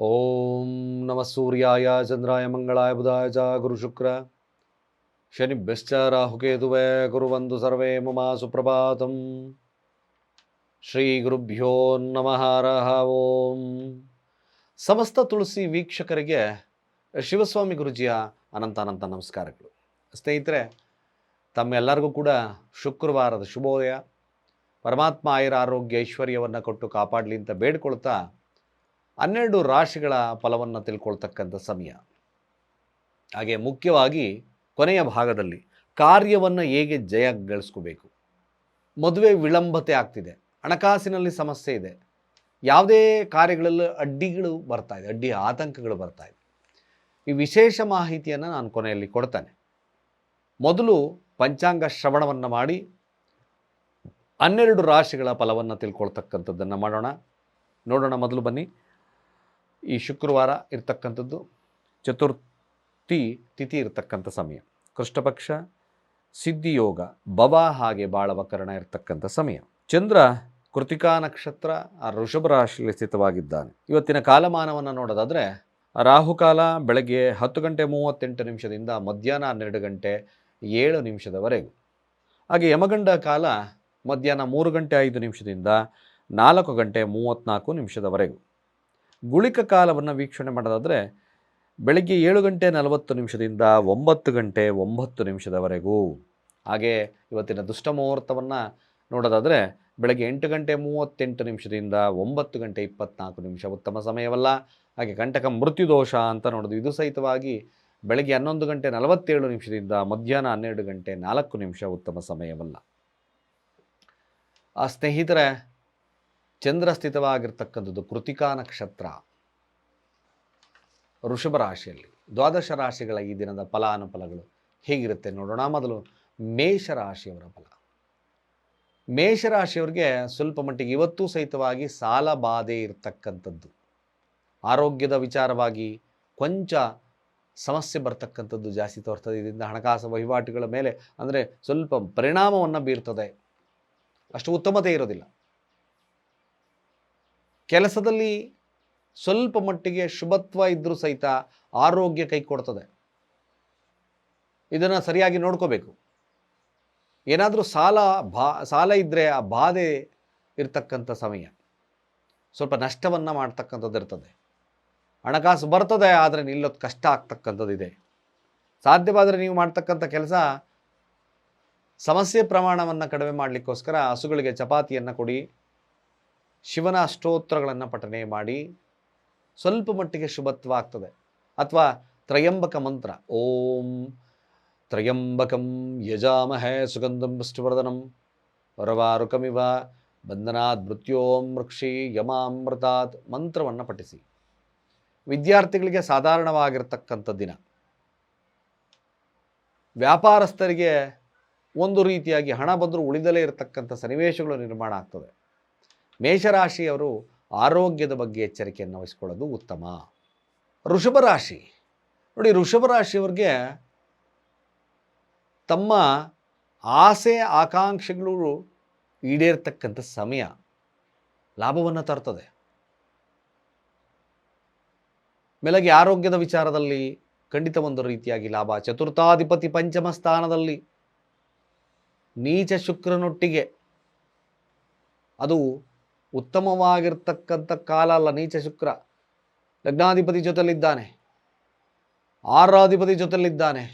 ಓಂ ನಮ ಸೂರ್ಯಾಯ, ಚಂದ್ರಾಯ, ಮಂಗಳಾಯ, ಬುಧಾಯ, ಚ, ಗುರು ಶುಕ್ರ. ಶನಿಭ್ಯಶ್ಚ, ರಾಹುಕೇತುವೆ, ಗುರುವಂದು ಸರ್ವೇ, ಮಮ ಸುಪ್ರಭಾತಂ. ಶ್ರೀ ಗುರುಭ್ಯೋ ನಮಃ ರಹ ಓಂ. ಸಮಸ್ತ ತುಳಸಿ ವೀಕ್ಷಕರಿಗೆ, ಶಿವಸ್ವಾಮಿ ಗುರುಜಿಯ ಅನಂತ ಅನಂತ ನಮಸ್ಕಾರಗಳು. ಸ್ನೇಹಿತರೆ, ತಮ್ಮೆಲ್ಲರಿಗೂ ಕೂಡ ಶುಕ್ರವಾರದ ಶುಭೋದಯ. ಪರಮಾತ್ಮ ಆಯುರ ಆರೋಗ್ಯ ಐಶ್ವರ್ಯವನ್ನು ಕೊಟ್ಟು ಕಾಪಾಡಲಿ ಅಂತ ಬೇಡ್ಕೊಳ್ತಾ ಹನ್ನೆರಡು ರಾಶಿಗಳ ಫಲವನ್ನು ತಿಳ್ಕೊಳ್ತಕ್ಕಂಥ ಸಮಯ. ಹಾಗೆ ಮುಖ್ಯವಾಗಿ ಕೊನೆಯ ಭಾಗದಲ್ಲಿ ಕಾರ್ಯವನ್ನು ಹೇಗೆ ಜಯ ಗಳಿಸ್ಕೋಬೇಕು ಮದುವೆ ವಿಳಂಬತೆ ಆಗ್ತಿದೆ, ಹಣಕಾಸಿನಲ್ಲಿ ಸಮಸ್ಯೆ ಇದೆ, ಯಾವುದೇ ಕಾರ್ಯಗಳಲ್ಲಿ ಅಡ್ಡಿಗಳು ಬರ್ತಾ ಇದೆ, ಅಡ್ಡಿ ಆತಂಕಗಳು ಬರ್ತಾ ಇದೆ. ಈ ವಿಶೇಷ ಮಾಹಿತಿಯನ್ನು ನಾನು ಕೊನೆಯಲ್ಲಿ ಕೊಡ್ತೇನೆ. ಮೊದಲು ಪಂಚಾಂಗ ಶ್ರವಣವನ್ನು ಮಾಡಿ, ಹನ್ನೆರಡು ರಾಶಿಗಳ ಫಲವನ್ನು ತಿಳ್ಕೊಳ್ತಕ್ಕಂಥದ್ದನ್ನು ಮಾಡೋಣ. ನೋಡೋಣ ಮೊದಲು ಬನ್ನಿ. ಈ ಶುಕ್ರವಾರ ಇರ್ತಕ್ಕಂಥದ್ದು ಚತುರ್ಥಿ ತಿಥಿ ಇರತಕ್ಕಂಥ ಸಮಯ. ಕೃಷ್ಣಪಕ್ಷ, ಸಿದ್ಧಿಯೋಗ, ಭವ ಹಾಗೆ ಬಾಳವಕರಣ ಇರತಕ್ಕಂಥ ಸಮಯ. ಚಂದ್ರ ಕೃತಿಕಾ ನಕ್ಷತ್ರ ಆ ಋಷಭ ರಾಶಿಯಲ್ಲಿ ಸ್ಥಿತವಾಗಿದ್ದಾನೆ. ಇವತ್ತಿನ ಕಾಲಮಾನವನ್ನು ನೋಡೋದಾದರೆ ರಾಹುಕಾಲ ಬೆಳಗ್ಗೆ ಹತ್ತು ಗಂಟೆ ಮೂವತ್ತೆಂಟು ನಿಮಿಷದಿಂದ ಮಧ್ಯಾಹ್ನ ಹನ್ನೆರಡು ಗಂಟೆ ಏಳು ನಿಮಿಷದವರೆಗೂ. ಹಾಗೆ ಯಮಗಂಡ ಕಾಲ ಮಧ್ಯಾಹ್ನ ಮೂರು ಗಂಟೆ ಐದು ನಿಮಿಷದಿಂದ ನಾಲ್ಕು ಗಂಟೆ ಮೂವತ್ತ್ನಾಲ್ಕು ನಿಮಿಷದವರೆಗೂ. ಗುಳಿಕ ಕಾಲವನ್ನು ವೀಕ್ಷಣೆ ಮಾಡೋದಾದರೆ ಬೆಳಗ್ಗೆ ಏಳು ಗಂಟೆ ನಲವತ್ತು ನಿಮಿಷದಿಂದ ಒಂಬತ್ತು ಗಂಟೆ ಒಂಬತ್ತು ನಿಮಿಷದವರೆಗೂ. ಹಾಗೆ ಇವತ್ತಿನ ದುಷ್ಟ ಮುಹೂರ್ತವನ್ನು ನೋಡೋದಾದರೆ ಬೆಳಗ್ಗೆ ಎಂಟು ಗಂಟೆ ಮೂವತ್ತೆಂಟು ನಿಮಿಷದಿಂದ ಒಂಬತ್ತು ಗಂಟೆ ಇಪ್ಪತ್ನಾಲ್ಕು ನಿಮಿಷ ಉತ್ತಮ ಸಮಯವಲ್ಲ. ಹಾಗೆ ಕಂಟಕ ಮೃತ್ಯುದೋಷ ಅಂತ ನೋಡೋದು. ಇದು ಸಹಿತವಾಗಿ ಬೆಳಗ್ಗೆ ಹನ್ನೊಂದು ಗಂಟೆ ನಲವತ್ತೇಳು ನಿಮಿಷದಿಂದ ಮಧ್ಯಾಹ್ನ ಹನ್ನೆರಡು ಗಂಟೆ ನಾಲ್ಕು ನಿಮಿಷ ಉತ್ತಮ ಸಮಯವಲ್ಲ. ಆ ಸ್ನೇಹಿತರೆ ಚಂದ್ರ ಸ್ಥಿತವಾಗಿರ್ತಕ್ಕಂಥದ್ದು ಕೃತಿಕಾ ನಕ್ಷತ್ರ. ಋಷಭ ರಾಶಿಯಲ್ಲಿ ದ್ವಾದಶ ರಾಶಿಗಳ ಈ ದಿನದ ಫಲಾನುಫಲಗಳು ಹೇಗಿರುತ್ತೆ ನೋಡೋಣ. ಮೊದಲು ಮೇಷರಾಶಿಯವರ ಫಲ. ಮೇಷರಾಶಿಯವರಿಗೆ ಸ್ವಲ್ಪ ಮಟ್ಟಿಗೆ ಇವತ್ತೂ ಸಹಿತವಾಗಿ ಸಾಲ ಬಾಧೆ ಇರತಕ್ಕಂಥದ್ದು. ಆರೋಗ್ಯದ ವಿಚಾರವಾಗಿ ಕೊಂಚ ಸಮಸ್ಯೆ ಬರ್ತಕ್ಕಂಥದ್ದು ಜಾಸ್ತಿ ತೋರ್ತದೆ. ಇದರಿಂದ ಹಣಕಾಸು ವಹಿವಾಟುಗಳ ಮೇಲೆ ಅಂದರೆ ಸ್ವಲ್ಪ ಪರಿಣಾಮವನ್ನು ಬೀರ್ತದೆ. ಅಷ್ಟು ಉತ್ತಮತೆ ಇರೋದಿಲ್ಲ. ಕೆಲಸದಲ್ಲಿ ಸ್ವಲ್ಪ ಮಟ್ಟಿಗೆ ಶುಭತ್ವ ಇದ್ದರೂ ಸಹಿತ ಆರೋಗ್ಯ ಕೈ ಕೊಡ್ತದೆ. ಇದನ್ನು ಸರಿಯಾಗಿ ನೋಡ್ಕೋಬೇಕು. ಏನಾದರೂ ಸಾಲ ಬಾ ಸಾಲ ಇದ್ದರೆ ಆ ಬಾಧೆ ಇರ್ತಕ್ಕಂಥ ಸಮಯ. ಸ್ವಲ್ಪ ನಷ್ಟವನ್ನು ಮಾಡ್ತಕ್ಕಂಥದ್ದು ಇರ್ತದೆ. ಹಣಕಾಸು ಬರ್ತದೆ, ಆದರೆ ನಿಲ್ಲೋದು ಕಷ್ಟ ಆಗ್ತಕ್ಕಂಥದ್ದಿದೆ ಸಾಧ್ಯವಾದರೆ ನೀವು ಮಾಡ್ತಕ್ಕಂಥ ಕೆಲಸ ಸಮಸ್ಯೆ ಪ್ರಮಾಣವನ್ನು ಕಡಿಮೆ ಮಾಡಲಿಕ್ಕೋಸ್ಕರ ಹಸುಗಳಿಗೆ ಚಪಾತಿಯನ್ನು ಕೊಡಿ ಶಿವನ ಅಷ್ಟೋತ್ರಗಳನ್ನು ಪಠನೆ ಮಾಡಿ ಸ್ವಲ್ಪ ಮಟ್ಟಿಗೆ ಶುಭತ್ವ ಆಗ್ತದೆ ಅಥವಾ ತ್ರಯಂಬಕ ಮಂತ್ರ, ಓಂ ತ್ರಯಂಬಕಂ ಯಜಾಮಹೇ ಸುಗಂಧಂ ಪುಷ್ಟಿವರ್ಧನಂ ವರವಾರುಕಮಿವ ಬಂಧನಾತ್ ಮೃತ್ಯೋಂ ವೃಕ್ಷಿ ಯಮಾಮೃತಾತ್ ಮಂತ್ರವನ್ನು ಪಠಿಸಿ. ವಿದ್ಯಾರ್ಥಿಗಳಿಗೆ ಸಾಧಾರಣವಾಗಿರ್ತಕ್ಕಂಥ ದಿನ. ವ್ಯಾಪಾರಸ್ಥರಿಗೆ ಒಂದು ರೀತಿಯಾಗಿ ಹಣ ಬಂದರೂ ಉಳಿದಲೇ ಇರತಕ್ಕಂಥ ಸನ್ನಿವೇಶಗಳು ನಿರ್ಮಾಣ ಆಗ್ತದೆ. ಮೇಷರಾಶಿಯವರು ಆರೋಗ್ಯದ ಬಗ್ಗೆ ಎಚ್ಚರಿಕೆಯನ್ನು ವಹಿಸ್ಕೊಳ್ಳೋದು ಉತ್ತಮ. ವೃಷಭ ರಾಶಿ. ನೋಡಿ, ವೃಷಭ ರಾಶಿಯವ್ರಿಗೆ ತಮ್ಮ ಆಸೆ, ಆಕಾಂಕ್ಷೆಗಳು ಈಡೇರ್ತಕ್ಕಂಥ ಸಮಯ ಲಾಭವನ್ನು ತರ್ತದೆ. ಮೇಲಾಗಿ ಆರೋಗ್ಯದ ವಿಚಾರದಲ್ಲಿ ಖಂಡಿತ ಒಂದು ರೀತಿಯಾಗಿ ಲಾಭ. ಚತುರ್ಥಾಧಿಪತಿ ಪಂಚಮ ಸ್ಥಾನದಲ್ಲಿ ನೀಚ ಶುಕ್ರನೊಟ್ಟಿಗೆ ಅದು ಉತ್ತಮವಾಗಿರ್ತಕ್ಕಂಥ ಕಾಲ ಅಲ್ಲ. ನೀಚ ಶುಕ್ರ ಲಗ್ನಾಧಿಪತಿ ಜೊತೆಲಿದ್ದಾನೆ ಆರಾಧಿಪತಿ ಜೊತೆಲಿದ್ದಾನೆ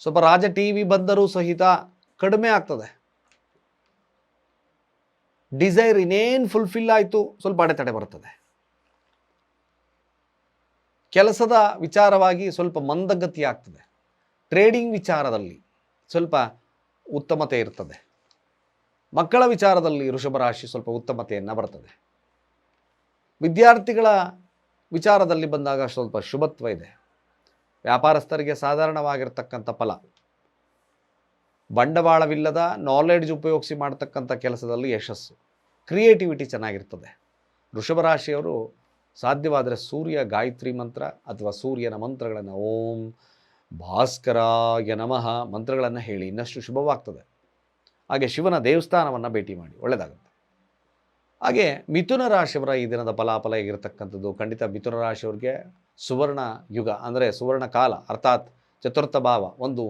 ಸ್ವಲ್ಪ ರಾಜ ಟಿ ವಿ ಬಂದರೂ ಸಹಿತ ಕಡಿಮೆ ಆಗ್ತದೆ. ಡಿಸೈರ್ ಇನ್ನೇನು ಫುಲ್ಫಿಲ್ ಆಯಿತು ಸ್ವಲ್ಪ ಅಡೆತಡೆ ಬರ್ತದೆ. ಕೆಲಸದ ವಿಚಾರವಾಗಿ ಸ್ವಲ್ಪ ಮಂದಗತಿ ಆಗ್ತದೆ. ಟ್ರೇಡಿಂಗ್ ವಿಚಾರದಲ್ಲಿ ಸ್ವಲ್ಪ ಉತ್ತಮತೆ ಇರ್ತದೆ. ಮಕ್ಕಳ ವಿಚಾರದಲ್ಲಿ ವೃಷಭ ರಾಶಿ ಸ್ವಲ್ಪ ಉತ್ತಮತೆಯನ್ನು ಬರ್ತದೆ. ವಿದ್ಯಾರ್ಥಿಗಳ ವಿಚಾರದಲ್ಲಿ ಬಂದಾಗ ಸ್ವಲ್ಪ ಶುಭತ್ವ ಇದೆ. ವ್ಯಾಪಾರಸ್ಥರಿಗೆ ಸಾಧಾರಣವಾಗಿರ್ತಕ್ಕಂಥ ಫಲ. ಬಂಡವಾಳವಿಲ್ಲದ ನಾಲೆಡ್ಜ್ ಉಪಯೋಗಿಸಿ ಮಾಡ್ತಕ್ಕಂಥ ಕೆಲಸದಲ್ಲಿ ಯಶಸ್ಸು. ಕ್ರಿಯೇಟಿವಿಟಿ ಚೆನ್ನಾಗಿರ್ತದೆ. ವೃಷಭ ರಾಶಿಯವರು ಸಾಧ್ಯವಾದರೆ ಸೂರ್ಯ ಗಾಯತ್ರಿ ಮಂತ್ರ ಅಥವಾ ಸೂರ್ಯನ ಮಂತ್ರಗಳನ್ನು ಓಂ ಭಾಸ್ಕರಾಯ ನಮಃ ಮಂತ್ರಗಳನ್ನು ಹೇಳಿ ಇನ್ನಷ್ಟು ಶುಭವಾಗ್ತದೆ. ಹಾಗೆ ಶಿವನ ದೇವಸ್ಥಾನವನ್ನು ಭೇಟಿ ಮಾಡಿ ಒಳ್ಳೆಯದಾಗುತ್ತೆ ಹಾಗೆ ಮಿಥುನ ರಾಶಿಯವರ ಈ ದಿನದ ಫಲಾಫಲ ಹೇಗಿರತಕ್ಕಂಥದ್ದು? ಖಂಡಿತ ಮಿಥುನ ರಾಶಿಯವ್ರಿಗೆ ಸುವರ್ಣ ಯುಗ ಅಂದರೆ ಸುವರ್ಣ ಕಾಲ ಅರ್ಥಾತ್ ಚತುರ್ಥ ಭಾವ, ಒಂದು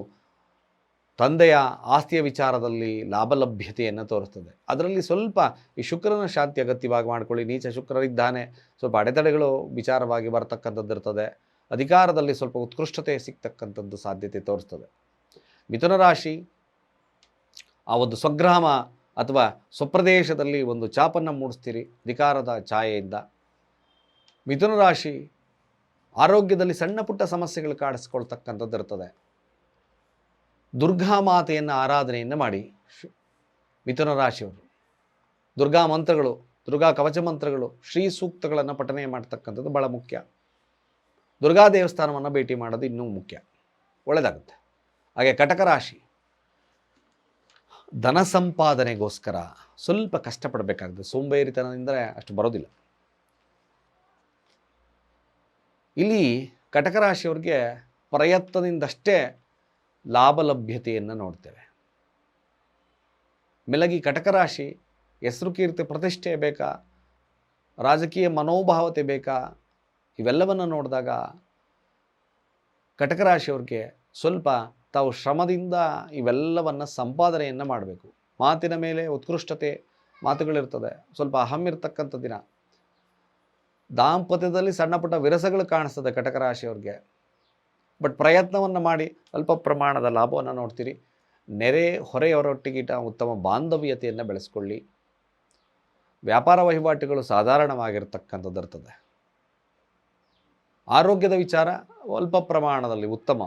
ತಂದೆಯ ಆಸ್ತಿಯ ವಿಚಾರದಲ್ಲಿ ಲಾಭಲಭ್ಯತೆಯನ್ನು ತೋರಿಸ್ತದೆ. ಅದರಲ್ಲಿ ಸ್ವಲ್ಪ ಈ ಶುಕ್ರನ ಶಾಂತಿ ಅಗತ್ಯವಾಗಿ ಮಾಡ್ಕೊಳ್ಳಿ. ನೀಚ ಶುಕ್ರರಿದ್ದಾನೆ, ಸ್ವಲ್ಪ ಅಡೆತಡೆಗಳು ವಿಚಾರವಾಗಿ ಬರ್ತಕ್ಕಂಥದ್ದು ಇರ್ತದೆ. ಅಧಿಕಾರದಲ್ಲಿ ಸ್ವಲ್ಪ ಉತ್ಕೃಷ್ಟತೆ ಸಿಗ್ತಕ್ಕಂಥದ್ದು ಸಾಧ್ಯತೆ ತೋರಿಸ್ತದೆ. ಮಿಥುನ ರಾಶಿ ಆ ಒಂದು ಸ್ವಗ್ರಾಮ ಅಥವಾ ಸ್ವಪ್ರದೇಶದಲ್ಲಿ ಒಂದು ಚಾಪನ್ನು ಮೂಡಿಸ್ತೀರಿ ಅಧಿಕಾರದ ಛಾಯೆಯಿಂದ. ಮಿಥುನ ರಾಶಿ ಆರೋಗ್ಯದಲ್ಲಿ ಸಣ್ಣ ಪುಟ್ಟ ಸಮಸ್ಯೆಗಳು ಕಾಡಿಸ್ಕೊಳ್ತಕ್ಕಂಥದ್ದು ಇರ್ತದೆ. ದುರ್ಗಾ ಮಾತೆಯನ್ನು ಆರಾಧನೆಯನ್ನು ಮಾಡಿ. ಮಿಥುನ ರಾಶಿಯವರು, ದುರ್ಗಾ ಮಂತ್ರಗಳು, ದುರ್ಗಾ ಕವಚ ಮಂತ್ರಗಳು, ಶ್ರೀ ಸೂಕ್ತಗಳನ್ನು ಪಠನೆ ಮಾಡ್ತಕ್ಕಂಥದ್ದು ಭಾಳ ಮುಖ್ಯ. ದುರ್ಗಾ ದೇವಸ್ಥಾನವನ್ನು ಭೇಟಿ ಮಾಡೋದು ಇನ್ನೂ ಮುಖ್ಯ. ಒಳ್ಳೆಯದಾಗುತ್ತೆ. ಹಾಗೆ ಕಟಕ ರಾಶಿ ಧನ ಸಂಪಾದನೆಗೋಸ್ಕರ ಸ್ವಲ್ಪ ಕಷ್ಟಪಡಬೇಕಾಗುತ್ತೆ ಸೋಂಬೇರಿತನದಿಂದ ಅಷ್ಟು ಬರೋದಿಲ್ಲ. ಇಲ್ಲಿ ಕಟಕ ರಾಶಿಯವ್ರಿಗೆ ಪ್ರಯತ್ನದಿಂದಷ್ಟೇ ಲಾಭ ಲಭ್ಯತೆಯನ್ನು ನೋಡ್ತೇವೆ. ಮೆಲಗಿ ಕಟಕ ರಾಶಿ, ಹೆಸರು ಕೀರ್ತಿ ಪ್ರತಿಷ್ಠೆ ಬೇಕಾ, ರಾಜಕೀಯ ಮನೋಭಾವತೆ ಬೇಕಾ, ಇವೆಲ್ಲವನ್ನು ನೋಡಿದಾಗ ಕಟಕ ರಾಶಿಯವ್ರಿಗೆ ಸ್ವಲ್ಪ ತಾವು ಶ್ರಮದಿಂದ ಇವೆಲ್ಲವನ್ನು ಸಂಪಾದನೆಯನ್ನು ಮಾಡಬೇಕು. ಮಾತಿನ ಮೇಲೆ ಉತ್ಕೃಷ್ಟತೆ ಮಾತುಗಳಿರ್ತದೆ. ಸ್ವಲ್ಪ ಅಹಂ ಇರ್ತಕ್ಕಂಥ ದಿನ. ದಾಂಪತ್ಯದಲ್ಲಿ ಸಣ್ಣ ಪುಟ್ಟ ವಿರಸಗಳು ಕಾಣಿಸ್ತದೆ ಕಟಕ ರಾಶಿಯವ್ರಿಗೆ. ಬಟ್ ಪ್ರಯತ್ನವನ್ನು ಮಾಡಿ ಅಲ್ಪ ಪ್ರಮಾಣದ ಲಾಭವನ್ನು ನೋಡ್ತೀರಿ. ನೆರೆ ಹೊರೆಯವರೊಟ್ಟಿಗಿಟ ಉತ್ತಮ ಬಾಂಧವ್ಯತೆಯನ್ನು ಬೆಳೆಸ್ಕೊಳ್ಳಿ. ವ್ಯಾಪಾರ ವಹಿವಾಟುಗಳು ಸಾಧಾರಣವಾಗಿರ್ತಕ್ಕಂಥದ್ದು ಇರ್ತದೆ ಆರೋಗ್ಯದ ವಿಚಾರ ಅಲ್ಪ ಪ್ರಮಾಣದಲ್ಲಿ ಉತ್ತಮ.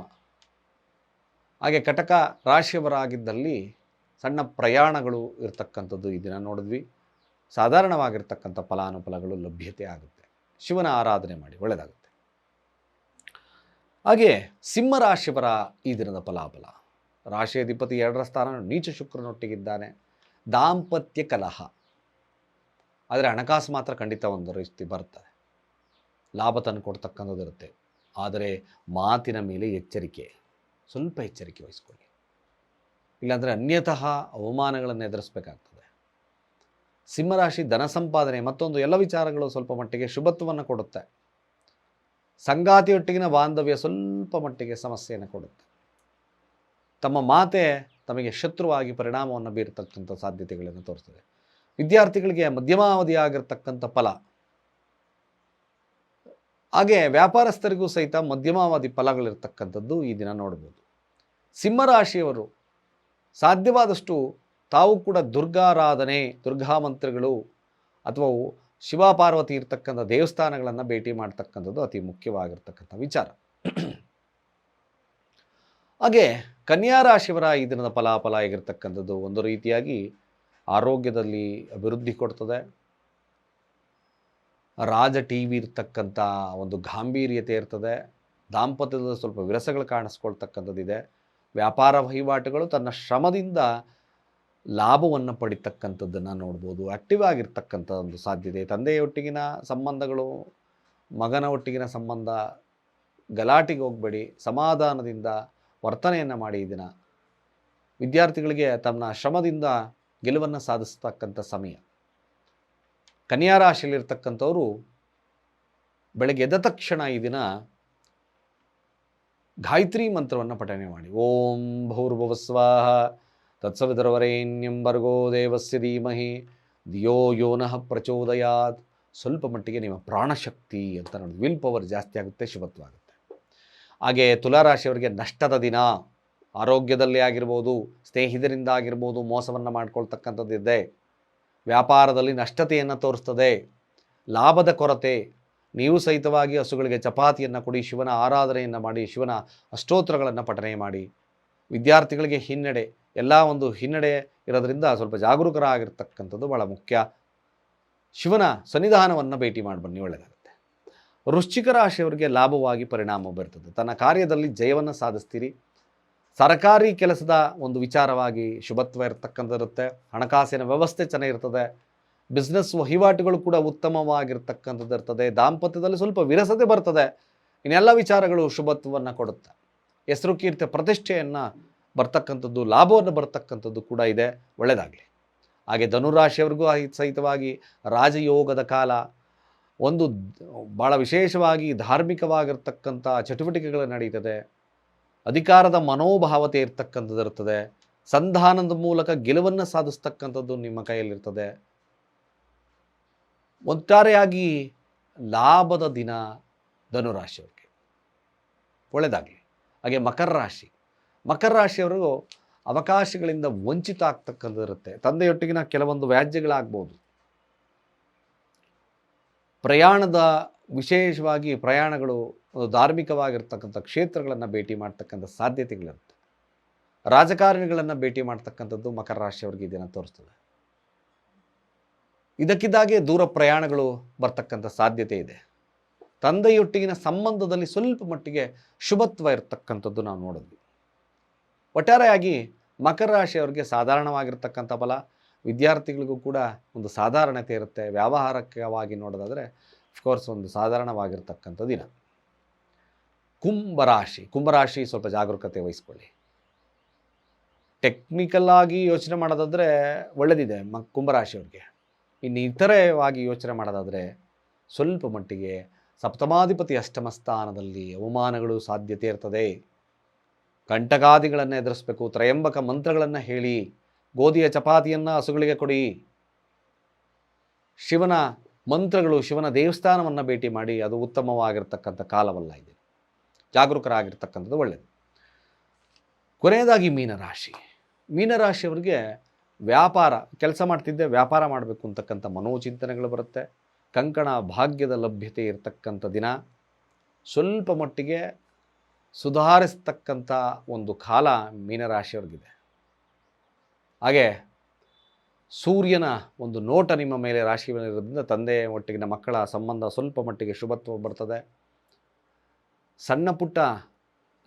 ಹಾಗೆ ಕಟಕ ರಾಶಿಯವರಾಗಿದ್ದಲ್ಲಿ ಸಣ್ಣ ಪ್ರಯಾಣಗಳು ಇರತಕ್ಕಂಥದ್ದು ಈ ದಿನ ನೋಡಿದ್ವಿ. ಸಾಧಾರಣವಾಗಿರ್ತಕ್ಕಂಥ ಫಲಾನುಫಲಗಳು ಲಭ್ಯತೆ ಆಗುತ್ತೆ. ಶಿವನ ಆರಾಧನೆ ಮಾಡಿ ಒಳ್ಳೆಯದಾಗುತ್ತೆ. ಹಾಗೆ ಸಿಂಹರಾಶಿಯವರ ಈ ದಿನದ ಫಲಾಫಲ. ರಾಶಿ ಅಧಿಪತಿ ಎರಡರ ಸ್ಥಾನ ನೀಚ ಶುಕ್ರನೊಟ್ಟಿಗಿದ್ದಾನೆ. ದಾಂಪತ್ಯ ಕಲಹ. ಆದರೆ ಹಣಕಾಸು ಮಾತ್ರ ಖಂಡಿತ ಒಂದು ರೀತಿ ಬರ್ತದೆ ಲಾಭ ತಂದು ಕೊಡ್ತಕ್ಕಂಥದ್ದು ಇರುತ್ತೆ ಆದರೆ ಮಾತಿನ ಮೇಲೆ ಎಚ್ಚರಿಕೆ. ಸ್ವಲ್ಪ ಎಚ್ಚರಿಕೆ ವಹಿಸ್ಕೊಳ್ಳಿ. ಇಲ್ಲಾಂದರೆ ಅನ್ಯತಃ ಅವಮಾನಗಳನ್ನು ಎದುರಿಸಬೇಕಾಗ್ತದೆ. ಸಿಂಹರಾಶಿ ಧನ ಸಂಪಾದನೆ ಮತ್ತೊಂದು ಎಲ್ಲ ವಿಚಾರಗಳು ಸ್ವಲ್ಪ ಮಟ್ಟಿಗೆ ಶುಭತ್ವವನ್ನು ಕೊಡುತ್ತೆ. ಸಂಗಾತಿಯೊಟ್ಟಿಗಿನ ಬಾಂಧವ್ಯ ಸ್ವಲ್ಪ ಮಟ್ಟಿಗೆ ಸಮಸ್ಯೆಯನ್ನು ಕೊಡುತ್ತೆ. ತಮ್ಮ ಮಾತೆ ತಮಗೆ ಶತ್ರುವಾಗಿ ಪರಿಣಾಮವನ್ನು ಬೀರತಕ್ಕಂಥ ಸಾಧ್ಯತೆಗಳನ್ನು ತೋರಿಸ್ತದೆ. ವಿದ್ಯಾರ್ಥಿಗಳಿಗೆ ಮಧ್ಯಮಾವಧಿಯಾಗಿರ್ತಕ್ಕಂಥ ಫಲ ಹಾಗೆ ವ್ಯಾಪಾರಸ್ಥರಿಗೂ ಸಹಿತ ಮಧ್ಯಮಾವಧಿ ಫಲಗಳಿರ್ತಕ್ಕಂಥದ್ದು ಈ ದಿನ ನೋಡ್ಬೋದು. ಸಿಂಹರಾಶಿಯವರು ಸಾಧ್ಯವಾದಷ್ಟು ತಾವು ಕೂಡ ದುರ್ಗಾರಾಧನೆ, ದುರ್ಗಾ ಮಂತ್ರಗಳು ಅಥವಾ ಶಿವಪಾರ್ವತಿ ಇರ್ತಕ್ಕಂಥ ದೇವಸ್ಥಾನಗಳನ್ನು ಭೇಟಿ ಮಾಡ್ತಕ್ಕಂಥದ್ದು ಅತಿ ಮುಖ್ಯವಾಗಿರ್ತಕ್ಕಂಥ ವಿಚಾರ. ಹಾಗೆ ಕನ್ಯಾ ರಾಶಿಯವರ ಈ ದಿನದ ಫಲಾಫಲ ಆಗಿರ್ತಕ್ಕಂಥದ್ದು ಒಂದು ರೀತಿಯಾಗಿ ಆರೋಗ್ಯದಲ್ಲಿ ಅಭಿವೃದ್ಧಿ ಕೊಡ್ತದೆ. ರಾಜ ಟಿ ವಿ ಇರ್ತಕ್ಕಂಥ ಒಂದು ಗಾಂಭೀರ್ಯತೆ ಇರ್ತದೆ. ದಾಂಪತ್ಯದ ಸ್ವಲ್ಪ ವಿರಸಗಳು ಕಾಣಿಸ್ಕೊಳ್ತಕ್ಕಂಥದ್ದಿದೆ. ವ್ಯಾಪಾರ ವಹಿವಾಟುಗಳು ತನ್ನ ಶ್ರಮದಿಂದ ಲಾಭವನ್ನು ಪಡಿತಕ್ಕಂಥದ್ದನ್ನು ನೋಡ್ಬೋದು. ಆ್ಯಕ್ಟಿವ್ ಆಗಿರ್ತಕ್ಕಂಥ ಒಂದು ಸಾಧ್ಯತೆ. ತಂದೆಯೊಟ್ಟಿಗಿನ ಸಂಬಂಧಗಳು, ಮಗನ ಒಟ್ಟಿಗಿನ ಸಂಬಂಧ, ಗಲಾಟೆಗೆ ಹೋಗಬೇಡಿ, ಸಮಾಧಾನದಿಂದ ವರ್ತನೆಯನ್ನು ಮಾಡಿ ದಿನ. ವಿದ್ಯಾರ್ಥಿಗಳಿಗೆ ತನ್ನ ಶ್ರಮದಿಂದ ಗೆಲುವನ್ನು ಸಾಧಿಸ್ತಕ್ಕಂಥ ಸಮಯ. ಕನ್ಯಾ ರಾಶಿಯಲ್ಲಿರ್ತಕ್ಕಂಥವರು ಬೆಳಗ್ಗೆ ಎದ್ದ ತಕ್ಷಣ ಈ ದಿನ ಗಾಯತ್ರಿ ಮಂತ್ರವನ್ನು ಪಠನೆ ಮಾಡಿ. ಓಂ ಭೌರ್ಭುವಸ್ವಾಹ ತತ್ಸವಿತರವರೇಣ್ಯಂ ಭರ್ಗೋ ದೇವಸ್ಯ ಧೀಮಹಿ ದಿಯೋ ಯೋನಃ ಪ್ರಚೋದಯಾತ್. ಸ್ವಲ್ಪ ಮಟ್ಟಿಗೆ ನಿಮ್ಮ ಪ್ರಾಣಶಕ್ತಿ ಅಂತ ನೋಡಿ ವಿಲ್ ಪವರ್ ಜಾಸ್ತಿ ಆಗುತ್ತೆ ಶುಭತ್ವ ಆಗುತ್ತೆ. ಹಾಗೆ ತುಲಾರಾಶಿಯವರಿಗೆ ನಷ್ಟದ ದಿನ, ಆರೋಗ್ಯದಲ್ಲಿ ಆಗಿರ್ಬೋದು, ಸ್ನೇಹಿತರಿಂದ ಆಗಿರ್ಬೋದು, ಮೋಸವನ್ನು ಮಾಡ್ಕೊಳ್ತಕ್ಕಂಥದ್ದಿದೆ. ವ್ಯಾಪಾರದಲ್ಲಿ ನಷ್ಟತೆಯನ್ನು ತೋರಿಸ್ತದೆ, ಲಾಭದ ಕೊರತೆ, ನೀವು ಸಹಿತವಾಗಿ ಹಸುಗಳಿಗೆ ಚಪಾತಿಯನ್ನು ಕೊಡಿ, ಶಿವನ ಆರಾಧನೆಯನ್ನು ಮಾಡಿ, ಶಿವನ ಅಷ್ಟೋತ್ರಗಳನ್ನು ಪಠನೆ ಮಾಡಿ. ವಿದ್ಯಾರ್ಥಿಗಳಿಗೆ ಹಿನ್ನಡೆ, ಎಲ್ಲ ಒಂದು ಹಿನ್ನಡೆ ಇರೋದ್ರಿಂದ ಸ್ವಲ್ಪ ಜಾಗರೂಕರಾಗಿರ್ತಕ್ಕಂಥದ್ದು ಭಾಳ ಮುಖ್ಯ. ಶಿವನ ಸನ್ನಿಧಾನವನ್ನು ಭೇಟಿ ಮಾಡಿ ಬನ್ನಿ ಒಳ್ಳೆಯದಾಗುತ್ತೆ ವೃಶ್ಚಿಕ ರಾಶಿಯವರಿಗೆ ಲಾಭವಾಗಿ ಪರಿಣಾಮ ಬೀರ್ತದೆ. ತನ್ನ ಕಾರ್ಯದಲ್ಲಿ ಜಯವನ್ನು ಸಾಧಿಸ್ತೀರಿ. ಸರ್ಕಾರಿ ಕೆಲಸದ ಒಂದು ವಿಚಾರವಾಗಿ ಶುಭತ್ವ ಇರತಕ್ಕಂಥದ್ದಿರುತ್ತೆ. ಹಣಕಾಸಿನ ವ್ಯವಸ್ಥೆ ಚೆನ್ನಾಗಿರ್ತದೆ ಬಿಸ್ನೆಸ್ ವಹಿವಾಟುಗಳು ಕೂಡ ಉತ್ತಮವಾಗಿರ್ತಕ್ಕಂಥದ್ದು ಇರ್ತದೆ. ದಾಂಪತ್ಯದಲ್ಲಿ ಸ್ವಲ್ಪ ವಿರಸತೆ ಬರ್ತದೆ. ಇನ್ನೆಲ್ಲ ವಿಚಾರಗಳು ಶುಭತ್ವವನ್ನು ಕೊಡುತ್ತೆ. ಹೆಸರು ಕೀರ್ತಿ ಪ್ರತಿಷ್ಠೆಯನ್ನು ಬರ್ತಕ್ಕಂಥದ್ದು, ಲಾಭವನ್ನು ಬರ್ತಕ್ಕಂಥದ್ದು ಕೂಡ ಇದೆ. ಒಳ್ಳೆಯದಾಗಲಿ ಹಾಗೆ ಧನುರಾಶಿಯವ್ರಿಗೂ ಸಹಿತವಾಗಿ ರಾಜಯೋಗದ ಕಾಲ ಒಂದು ಭಾಳ ವಿಶೇಷವಾಗಿ ಧಾರ್ಮಿಕವಾಗಿರ್ತಕ್ಕಂಥ ಚಟುವಟಿಕೆಗಳು ನಡೀತದೆ. ಅಧಿಕಾರದ ಮನೋಭಾವತೆ ಇರ್ತಕ್ಕಂಥದ್ದು ಇರ್ತದೆ. ಸಂಧಾನದ ಮೂಲಕ ಗೆಲುವನ್ನು ಸಾಧಿಸ್ತಕ್ಕಂಥದ್ದು ನಿಮ್ಮ ಕೈಯಲ್ಲಿರ್ತದೆ. ಒಟ್ಟಾರೆಯಾಗಿ ಲಾಭದ ದಿನ ಧನುರಾಶಿಯವರಿಗೆ. ಒಳ್ಳೆಯದಾಗಲಿ ಹಾಗೆ ಮಕರ ರಾಶಿ. ಮಕರ ರಾಶಿಯವರು ಅವಕಾಶಗಳಿಂದ ವಂಚಿತ ಆಗ್ತಕ್ಕಂಥದ್ದು ಇರುತ್ತೆ. ತಂದೆಯೊಟ್ಟಿಗಿನ ಕೆಲವೊಂದು ವ್ಯಾಜ್ಯಗಳಾಗ್ಬೋದು. ಪ್ರಯಾಣದ ವಿಶೇಷವಾಗಿ ಪ್ರಯಾಣಗಳು ಒಂದು ಧಾರ್ಮಿಕವಾಗಿರ್ತಕ್ಕಂಥ ಕ್ಷೇತ್ರಗಳನ್ನು ಭೇಟಿ ಮಾಡ್ತಕ್ಕಂಥ ಸಾಧ್ಯತೆಗಳಿರುತ್ತೆ. ರಾಜಕಾರಣಿಗಳನ್ನು ಭೇಟಿ ಮಾಡ್ತಕ್ಕಂಥದ್ದು ಮಕರ ರಾಶಿಯವರಿಗೆ ಇದನ್ನು ದಿನ ತೋರಿಸ್ತದೆ. ಇದಕ್ಕಿದ್ದಾಗೆ ದೂರ ಪ್ರಯಾಣಗಳು ಬರ್ತಕ್ಕಂಥ ಸಾಧ್ಯತೆ ಇದೆ. ತಂದೆಯೊಟ್ಟಿಗಿನ ಸಂಬಂಧದಲ್ಲಿ ಸ್ವಲ್ಪ ಮಟ್ಟಿಗೆ ಶುಭತ್ವ ಇರತಕ್ಕಂಥದ್ದು ನಾವು ನೋಡಿದ್ವಿ. ಒಟ್ಟಾರೆಯಾಗಿ ಮಕರ ರಾಶಿಯವರಿಗೆ ಸಾಧಾರಣವಾಗಿರ್ತಕ್ಕಂಥ ಬಲ ವಿದ್ಯಾರ್ಥಿಗಳಿಗೂ ಕೂಡ ಒಂದು ಸಾಧಾರಣತೆ ಇರುತ್ತೆ. ವ್ಯಾವಹಾರಿಕವಾಗಿ ನೋಡೋದಾದರೆ ಅಫ್ಕೋರ್ಸ್ ಒಂದು ಸಾಧಾರಣವಾಗಿರ್ತಕ್ಕಂಥ ದಿನ. ಕುಂಭರಾಶಿ ಕುಂಭರಾಶಿ ಸ್ವಲ್ಪ ಜಾಗರೂಕತೆ ವಹಿಸ್ಕೊಳ್ಳಿ. ಟೆಕ್ನಿಕಲ್ ಆಗಿ ಯೋಚನೆ ಮಾಡೋದಾದರೆ ಒಳ್ಳೆಯದಿದೆ ಮ, ಕುಂಭರಾಶಿಯವ್ರಿಗೆ. ಇನ್ನು ಇತರವಾಗಿ ಯೋಚನೆ ಮಾಡೋದಾದರೆ ಸ್ವಲ್ಪ ಮಟ್ಟಿಗೆ ಸಪ್ತಮಾಧಿಪತಿ ಅಷ್ಟಮ ಸ್ಥಾನದಲ್ಲಿ ಅವಮಾನಗಳು ಸಾಧ್ಯತೆ ಇರ್ತದೆ. ಕಂಟಕಾದಿಗಳನ್ನು ಎದುರಿಸಬೇಕು, ತ್ರಯಂಬಕ ಮಂತ್ರಗಳನ್ನು ಹೇಳಿ, ಗೋಧಿಯ ಚಪಾತಿಯನ್ನು ಹಸುಗಳಿಗೆ ಕೊಡಿ. ಶಿವನ ಮಂತ್ರಗಳು, ಶಿವನ ದೇವಸ್ಥಾನವನ್ನು ಭೇಟಿ ಮಾಡಿ, ಅದು ಉತ್ತಮವಾಗಿರ್ತಕ್ಕಂಥ ಕಾಲವಲ್ಲ ಇದೆ. ಜಾಗರೂಕರಾಗಿರ್ತಕ್ಕಂಥದ್ದು ಒಳ್ಳೆಯದು ಕೊನೆಯದಾಗಿ ಮೀನರಾಶಿ. ಮೀನರಾಶಿಯವರಿಗೆ ವ್ಯಾಪಾರ, ಕೆಲಸ ಮಾಡ್ತಿದ್ದೆ, ವ್ಯಾಪಾರ ಮಾಡಬೇಕು ಅಂತಕ್ಕಂಥ ಮನೋಚಿಂತನೆಗಳು ಬರುತ್ತೆ. ಕಂಕಣ ಭಾಗ್ಯದ ಲಭ್ಯತೆ ಇರತಕ್ಕಂಥ ದಿನ. ಸ್ವಲ್ಪ ಮಟ್ಟಿಗೆ ಸುಧಾರಿಸ್ತಕ್ಕಂಥ ಒಂದು ಕಾಲ ಮೀನರಾಶಿಯವ್ರಿಗಿದೆ. ಹಾಗೆ ಸೂರ್ಯನ ಒಂದು ನೋಟ ನಿಮ್ಮ ಮೇಲೆ ರಾಶಿ ಮೇಲೆ ಇರೋದ್ರಿಂದ ತಂದೆಯ ಮಟ್ಟಿಗಿನ ಮಕ್ಕಳ ಸಂಬಂಧ ಸ್ವಲ್ಪ ಮಟ್ಟಿಗೆ ಶುಭತ್ವ ಬರ್ತದೆ. ಸಣ್ಣ ಪುಟ್ಟ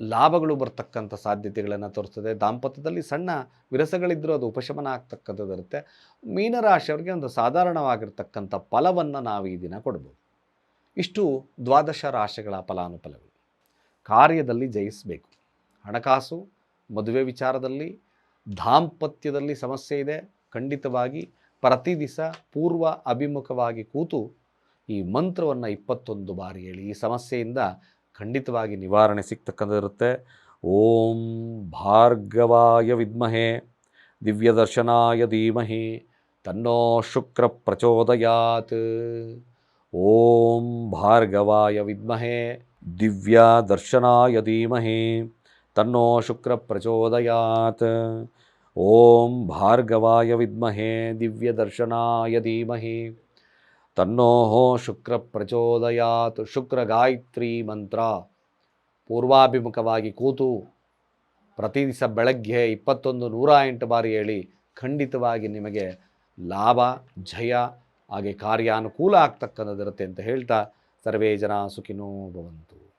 ಲಾಭಗಳು ಬರ್ತಕ್ಕಂಥ ಸಾಧ್ಯತೆಗಳನ್ನು ತೋರಿಸ್ತದೆ. ದಾಂಪತ್ಯದಲ್ಲಿ ಸಣ್ಣ ವಿರಸಗಳಿದ್ದರೂ ಅದು ಉಪಶಮನ ಆಗ್ತಕ್ಕಂಥದ್ದು ಇರುತ್ತೆ ಮೀನರಾಶಿಯವರಿಗೆ ಒಂದು ಸಾಧಾರಣವಾಗಿರ್ತಕ್ಕಂಥ ಫಲವನ್ನು ನಾವು ಈ ದಿನ ಕೊಡ್ಬೋದು. ಇಷ್ಟು ದ್ವಾದಶ ರಾಶಿಗಳ ಫಲಾನುಫಲಗಳು. ಕಾರ್ಯದಲ್ಲಿ ಜಯಿಸಬೇಕು. ಹಣಕಾಸು, ಮದುವೆ ವಿಚಾರದಲ್ಲಿ, ದಾಂಪತ್ಯದಲ್ಲಿ ಸಮಸ್ಯೆ ಇದೆ. ಖಂಡಿತವಾಗಿ ಪ್ರತಿ ದಿವಸ ಪೂರ್ವ ಅಭಿಮುಖವಾಗಿ ಕೂತು ಈ ಮಂತ್ರವನ್ನು ಇಪ್ಪತ್ತೊಂದು ಬಾರಿ ಹೇಳಿ. ಈ ಸಮಸ್ಯೆಯಿಂದ ಖಂಡಿತವಾಗಿ ನಿವಾರಣೆ ಸಿಗ್ತಕ್ಕಂಥದ್ದಿರುತ್ತೆ ಓಂ ಭಾರ್ಗವಾಯ ವಿದ್ಮಹೆ, ದಿವ್ಯದರ್ಶನಾಯ ಧೀಮಹಿ, ತನ್ನೋ ಶುಕ್ರ ಪ್ರಚೋದಯಾತ್. ಓಂ ಭಾರ್ಗವಾಯ ವಿದ್ಮಹೆ, ದಿವ್ಯದರ್ಶನಾಯ ಧೀಮಹಿ, ತನ್ನೋ ಶುಕ್ರ ಪ್ರಚೋದಯಾತ್. ಓಂ ಭಾರ್ಗವಾಯ ವಿದ್ಮಹೆ, ದಿವ್ಯದರ್ಶನಾಯ ಧೀಮಹಿ. ತನ್ನೋ ಶುಕ್ರ ಪ್ರಚೋದಯಾತ್. ಶುಕ್ರ ಗಾಯತ್ರಿ ಮಂತ್ರ. ಪೂರ್ವಾಭಿಮುಖವಾಗಿ ಕೂತು ಪ್ರತಿ ದಿವಸ ಬೆಳಗ್ಗೆ ಇಪ್ಪತ್ತೊಂದು ನೂರ ಎಂಟು ಬಾರಿ ಹೇಳಿ ಖಂಡಿತವಾಗಿ ನಿಮಗೆ ಲಾಭ, ಜಯ, ಹಾಗೆ ಕಾರ್ಯಾನುಕೂಲ ಆಗ್ತಕ್ಕಂಥದ್ದಿರುತ್ತೆ ಅಂತ ಹೇಳ್ತಾ ಸರ್ವೇ ಜನ ಸುಖಿನೋ ಭವಂತು.